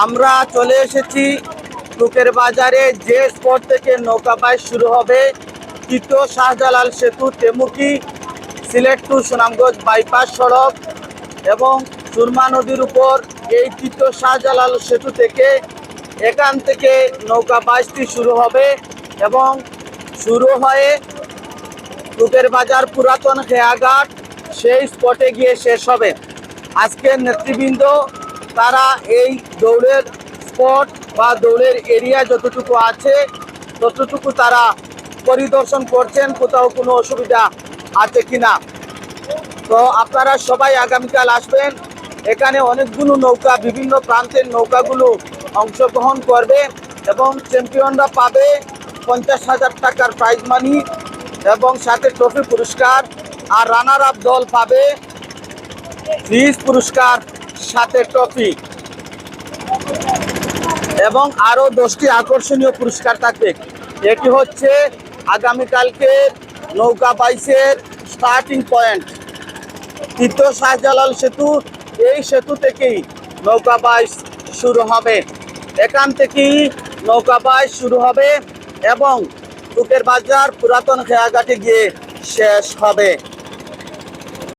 আমরা চলে এসেছি টুকের বাজারে। যে স্পট থেকে নৌকা বাইচ শুরু হবে, তৃতীয় শাহজালাল সেতু, তেমুকি, সিলেট টু সুনামগঞ্জ বাইপাস সড়ক এবং সুরমা নদীর উপর। এই তৃতীয় শাহজালাল সেতু থেকে এখান থেকে নৌকা বাইচটি শুরু হবে এবং শুরু হয়ে টুকের বাজার পুরাতন খেয়াঘাট সেই স্পটে গিয়ে শেষ হবে। আজকের নেতৃবৃন্দ তারা এই দৌড়ের স্পট বা দৌড়ের এরিয়া যতটুকু আছে, ততটুকু তারা পরিদর্শন করছেন, কোথাও কোনো অসুবিধা আছে কিনা। তো আপনারা সবাই আগামীকাল আসবেন। এখানে অনেকগুলো নৌকা, বিভিন্ন প্রান্তের নৌকাগুলো অংশগ্রহণ করবে এবং চ্যাম্পিয়নরা পাবে পঞ্চাশ হাজার টাকার প্রাইজ মানি এবং সাথে ট্রফি পুরস্কার। আর রানার আপ দল পাবে ফ্রিজ পুরস্কার। সাথে ট্রফি। এবং আরও দশটি আকর্ষণীয় পুরস্কার থাকবে। এটি হচ্ছে আগামীকালকে নৌকা বাইসের স্টার্টিং পয়েন্ট তৃতীয় শাহজালাল সেতু, এই সেতু থেকেই নৌকা বাইচ শুরু হবে। এখান থেকেই নৌকা বাইচ শুরু হবে এবং টুকের বাজার পুরাতন খেয়াঘাটে গিয়ে শেষ হবে।